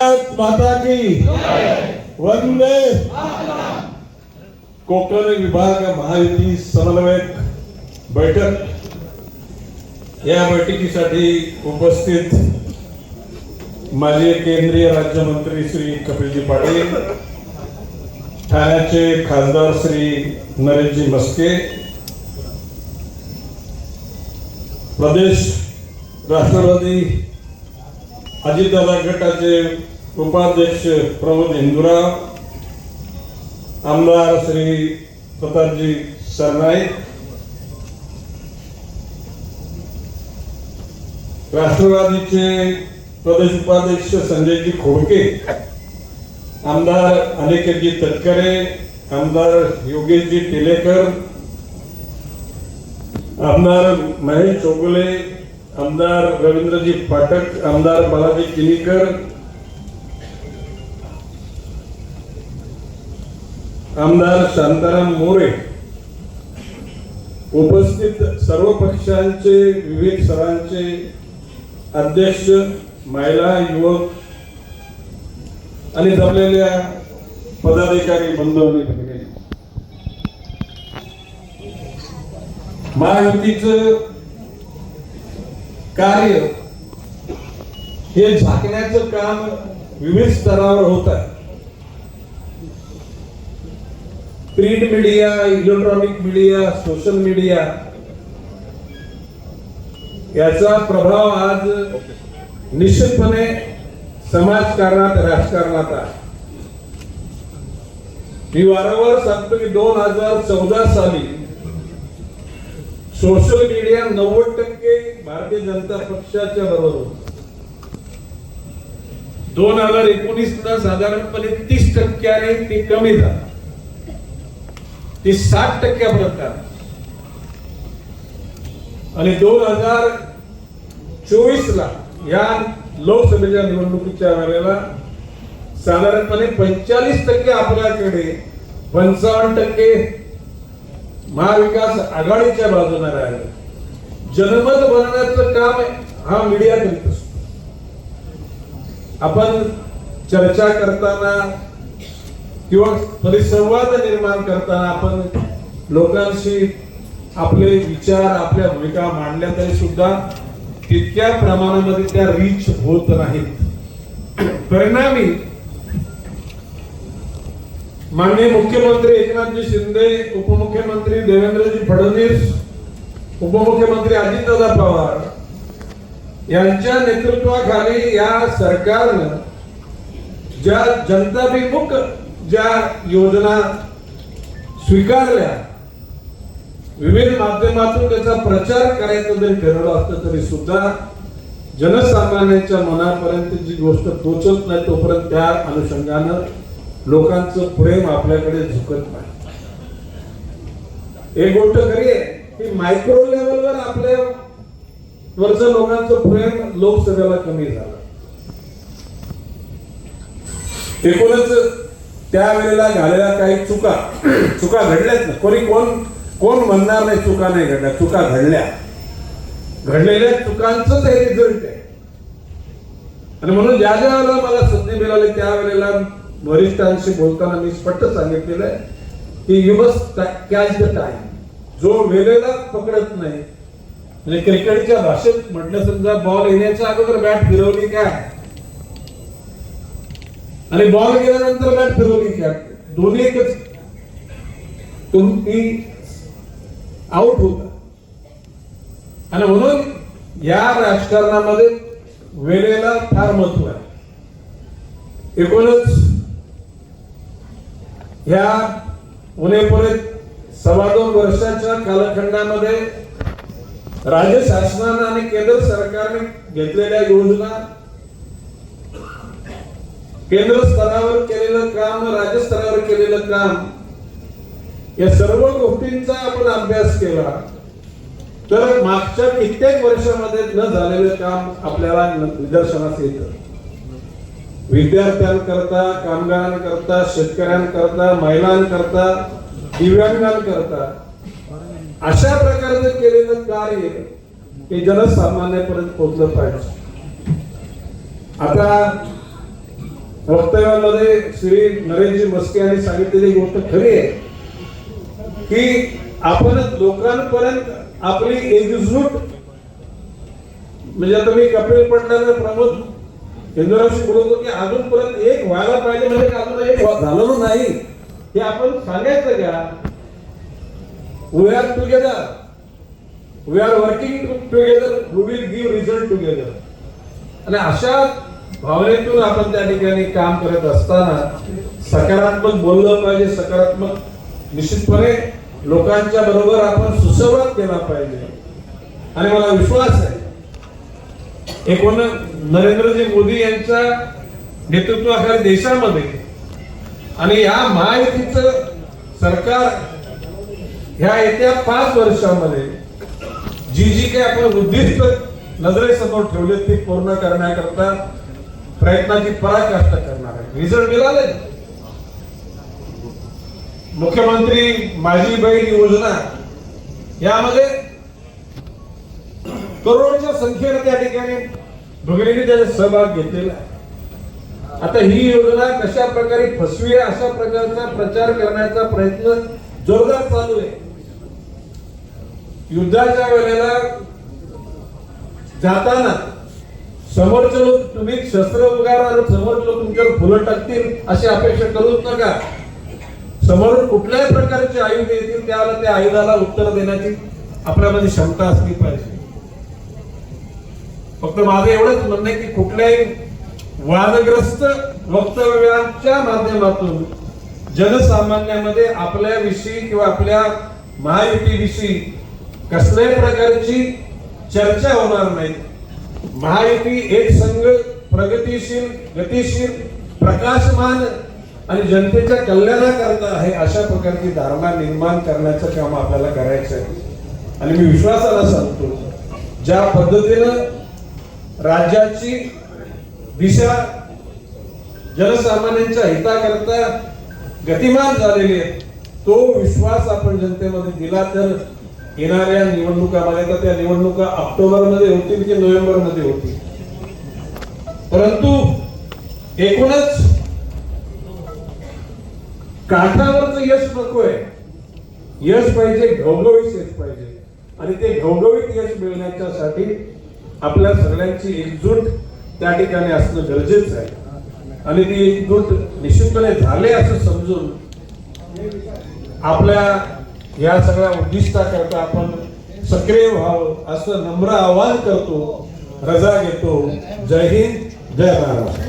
भारत माता की वंदे। कोकण विभाग महायुती समन्वयक बैठक. या बैठकीसाठी उपस्थित माजी केंद्रीय राज्यमंत्री श्री कपिलजी पाटील ठाण्याचे खासदार श्री नरेशजी मस्के प्रदेश राष्ट्रवादी अजितदादा गटाचे उपाध्यक्ष प्रमोद हिंदुराव आमदार श्री प्रतापजी सरनाईक राष्ट्रवादीचे प्रदेश उपाध्यक्ष संजयजी खोडके आमदार अनिकेतजी तटकरे आमदार योगेशजी टेलेकर आमदार महेश चोगले आमदार रवींद्रजी पाठक आमदार बालाजी किनीकर आमदार शांताराम मोरे उपस्थित सर्व पक्षांचे विविध सरांचे अध्यक्ष महिला युवक आणि जमलेल्या पदाधिकारी बंधू महायुतीचं कार्य हे झाकण्याचं काम विविध स्तरावर होत आहे. Print media electronic media social media याचा प्रभाव आज निश्चितपणे समाजकारणात राजकारणात आहे. मी वारंवार सांगतो की दोन हजार चौदा साली सोशल मीडिया नव्वद टक्के भारतीय जनता पक्षाच्या बरोबर दोन हजार एकोणीस ला साधारणपणे तीस टक्क्याने ती कमी झाला. ती साठ टक्क्यापर्यंत आणि दोन हजार चोवीस ला या लोकसभेच्या निवडणुकीच्या वेळेला साधारणपणे पंचेचाळीस टक्के आपल्याकडे पंचावन्न टक्के महाविकास आघाडीच्या बाजूने राहिलं. जनमत बनवण्याचं काम हा मीडिया करीत असतो. आपण चर्चा करताना किंवा परिसंवाद निर्माण करताना आपण लोकांशी आपले विचार आपल्या भूमिका मांडल्या तरी सुद्धा तितक्या प्रमाणामध्ये त्या रीच होत नाहीत. परिणामी माननीय मुख्यमंत्री एकनाथजी शिंदे उपमुख्यमंत्री देवेंद्रजी फडणवीस उपमुख्यमंत्री अजितदादा पवार यांच्या नेतृत्वाखाली या सरकारनं ज्या जनताभिमुख ज्या योजना स्वीकारल्या विविध माध्यमातून त्याचा प्रचार करायचा जरी ठरवलं असतं तरी सुद्धा जनसामान्यांच्या मनापर्यंत जी गोष्ट पोचत नाही तोपर्यंत त्या अनुषंगानं लोकांचं प्रेम आपल्याकडे झुकत नाही. एक गोष्ट खरी आहे की मायक्रो लेवलवर आपल्या वरच लोकांचं प्रेम लोकसभेला कमी झालं. एकूणच त्यावेळेला झालेल्या काही चुका चुका घडल्याच ना कोणी कोण कोण म्हणणार नाही चुका नाही घडल्या चुका घडल्या. घडलेल्या चुकांच हे रिझल्ट आहे. आणि म्हणून ज्या ज्या वेळेला मला संधी मिळाली त्यावेळेला वरिष्ठांशी बोलताना मी स्पष्ट सांगितलेलं आहे की you must catch the time जो वेळेला पकडत नाही. म्हणजे क्रिकेटच्या भाषेत म्हटलं समजा बॉल येण्याच्या अगोदर बॅट फिरवली काय? आणि बॉल गेल्यानंतर बॅट फिरवली काय? दोन्ही एकच. तुम्ही आउट होता. आणि म्हणून या राजकारणामध्ये वेळेला फार महत्त्व आहे. एकूणच ह्या उणेपुणे सव्वा दोन वर्षाच्या कालखंडामध्ये राज्य शासनानं आणि केंद्र सरकारने घेतलेल्या योजना केंद्र स्तरावर केलेलं काम राज्य स्तरावर केलेलं काम या सर्व गोष्टींचा आपण अभ्यास केला तर मागच्या कित्येक वर्षामध्ये न झालेलं काम आपल्याला निदर्शनास येतं. विद्यार्थ्यांकरता कामगारांकरता शेतकऱ्यांकरता महिलांकरता दिव्यांगांकरता. अशा प्रकारचं केलेलं कार्य हे जनसामान्यापर्यंत पोहोचलं पाहिजे. आता वक्तव्यामध्ये श्री नरेंद्रजी मस्के यांनी सांगितलेली गोष्ट खरी आहे की आपण लोकांपर्यंत आपली एकजूट म्हणजे आता मी कपिल पटलाला प्रमोद हिंदुरावशी बोलत होतो की अजूनपर्यंत एक व्हायला पाहिजे म्हणजे अजून एक झालेलं नाही. हे आपण सांगायचं का? We are together we are working together we will give result together आणि अशा भावनेतून आपण त्या ठिकाणी काम करत असताना सकारात्मक बोललं पाहिजे सकारात्मक निश्चितपणे लोकांच्या बरोबर आपण सुसंवाद केला पाहिजे. आणि मला विश्वास आहे एकूण नरेंद्रजी मोदी यांच्या नेतृत्वाखाली देशामध्ये आणि या महायुतीचं सरकार ह्या येत्या पाच वर्षामध्ये जी जी काही आपण उद्दिष्ट नजरेसमोर ठेवले ती पूर्ण करण्याकरता प्रयत्नाची पराकाष्ठा करणार आहे. रिझल्ट मिळाले मुख्यमंत्री माझी बहीण योजना यामध्ये करोडच्या संख्येने त्या ठिकाणी भगिनीने त्याचा सहभाग घेतलेला आहे. आता ही योजना कशा प्रकारे फसवी आहे अशा प्रकारचा प्रचार करण्याचा प्रयत्न जोरदार चालू आहे. युद्धाच्या वेळेला जाताना समोरचे लोक तुम्ही शस्त्र उगारा समोरचे लोक तुमच्यावर फुलं टाकतील अशी अपेक्षा करूच नका. समोरून कुठल्याही प्रकारचे आयुध येतील त्याला त्या आयुधाला उत्तर देण्याची आपल्यामध्ये क्षमता असली पाहिजे. फक्त माझं एवढंच म्हणणं आहे की कुठल्याही वादग्रस्त वक्तव्यांच्या माध्यमातून जनसामान्यामध्ये आपल्याविषयी किंवा आपल्या महायुतीविषयी कसल्याही प्रकारची चर्चा होणार नाही. महायुती एक संघ प्रगतीशील गतिशील प्रकाशमान आणि जनतेच्या कल्याणाकरता आहे अशा प्रकारची धारणा निर्माण करण्याचं काम आपल्याला करायचं आहे. आणि मी विश्वासाला सांगतो ज्या पद्धतीनं राज्याची दिशा जनसामान्यांच्या हिताकरता गतिमान झालेली आहे. तो विश्वास आपण जनतेमध्ये दिला तर येणाऱ्या निवडणुकामध्ये तर त्या निवडणुका ऑक्टोबरमध्ये होतील की नोव्हेंबरमध्ये होतील? परंतु एकूणच काठावरच यश नको आहे. यश पाहिजे घवघवीत यश पाहिजे. आणि ते घवघवीत यश मिळण्याच्यासाठी आपल्या सगळ्यांची एकजूट त्या ठिकाणी असणं गरजेचं आहे. आणि ती एकजूट निश्चितपणे झाले असं समजून आपल्या या सगळ्या उद्दिष्टाकरता आपण सक्रिय व्हावं असं नम्र आवाहन करतो. रजा घेतो. जय हिंद. जय महाराष्ट्र.